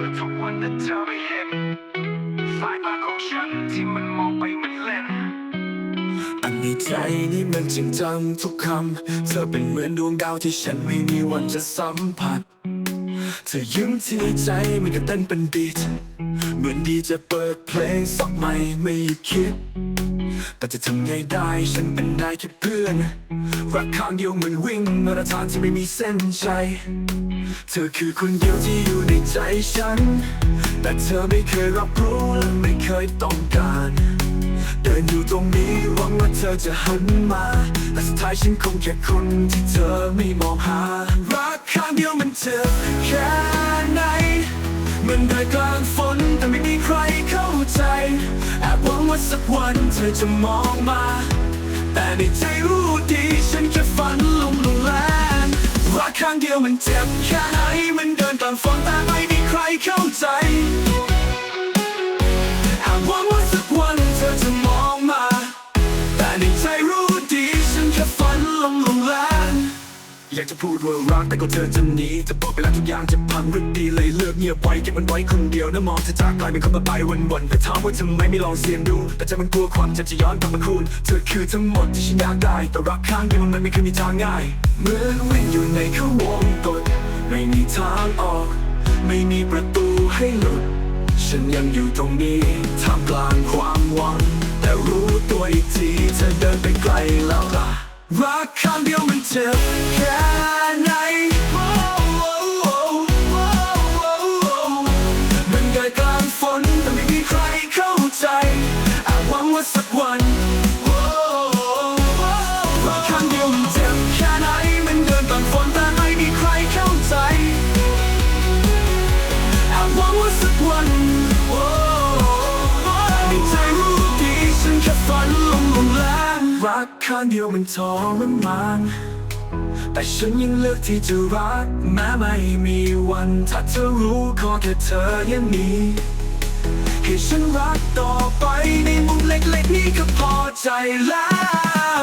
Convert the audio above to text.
แต่เธอไม่เห็นสายตาของฉันที่มันมองไปมันเล่นอันในใจนี่มันจริงจังทุกคำ เธอเป็นเหมือนดวงดาวที่ฉันไม่มีวันจะสัมผัส เธอยิ้มที่ใจมันก็เต้นเป็นบีท เหมือนดีจะเปิดเพลงสักใหม่ไม่คิด แต่จะทำไงได้ฉันเป็นได้แค่เพื่อน รักข้างเดียวเหมือนวิ่งมาราธอนที่ไม่มีเส้นชัย เธอคือคนเดียวที่อยู่ในใจฉัน แต่เธอไม่เคยรับรู้และไม่เคยต้องการ เดินอยู่ตรงนี้หวังว่าเธอจะหันมาแต่สุดท้ายฉันคงแค่คนที่เธอไม่มองหา รักข้างเดียวมันเจ็บแค่ไหนมันเดินกลางฝน วังว่าสักวันเธอจะมองมา แต่ในใจรู้ดีฉันแค่ฝันลมลงแรงรักครั้งเดียวมันเจ็บแค่ไหนมันเดินตามฝนแต่ไม่มีใครเข้าใจ อยากจะพูดว่ารักแต่ก็เธอจะหนีจะบอกไปแล้วทุกอย่างจะพังหรือดีเลยเลือกเงียบไว้เก็บมันไว้คนเดียวนะมองเธอจากกลายเป็นคนมาไปวันๆแต่ถามว่าทำไมไม่ลองเสี่ยงดู แต่ใจมันกลัวความเจ็บจะย้อนกลับมาคูณเธอคือทั้งหมดที่ฉันอยากได้ แต่รักข้างเดียวมันไม่เคยมีทางง่ายเหมือนวิ่งอยู่ในขวงกดไม่มีทางออก ไม่มีประตูให้หลุดฉันยังอยู่ตรงนี้ท่ามกลางความหวัง แต่รู้ตัวอีกทีเธอเดินไปไกลแล้วล่ะรักข้างเดียวมันเจ็บแค่ ใจอาจหวังว่าสักวันโอ้โอ้โอ้รักข้างเดียวมันเจ็บแค่ไหนมันเดินกลางฝนแต่ไม่มีใครเข้าใจอาจหวังว่าสักวันโอ้ในใจรู้ดีฉันแค่ฝันลมลมแรงรักข้งเดียวมันทรมานแต่ฉันยังเลือกที่จะรักแม้ไม่มีวัน ถ้าเธอรู้ขอแค่เธอยังมี ให้ฉันรักต่อไปในมุมเล็กๆนี้ก็พอใจแล้ว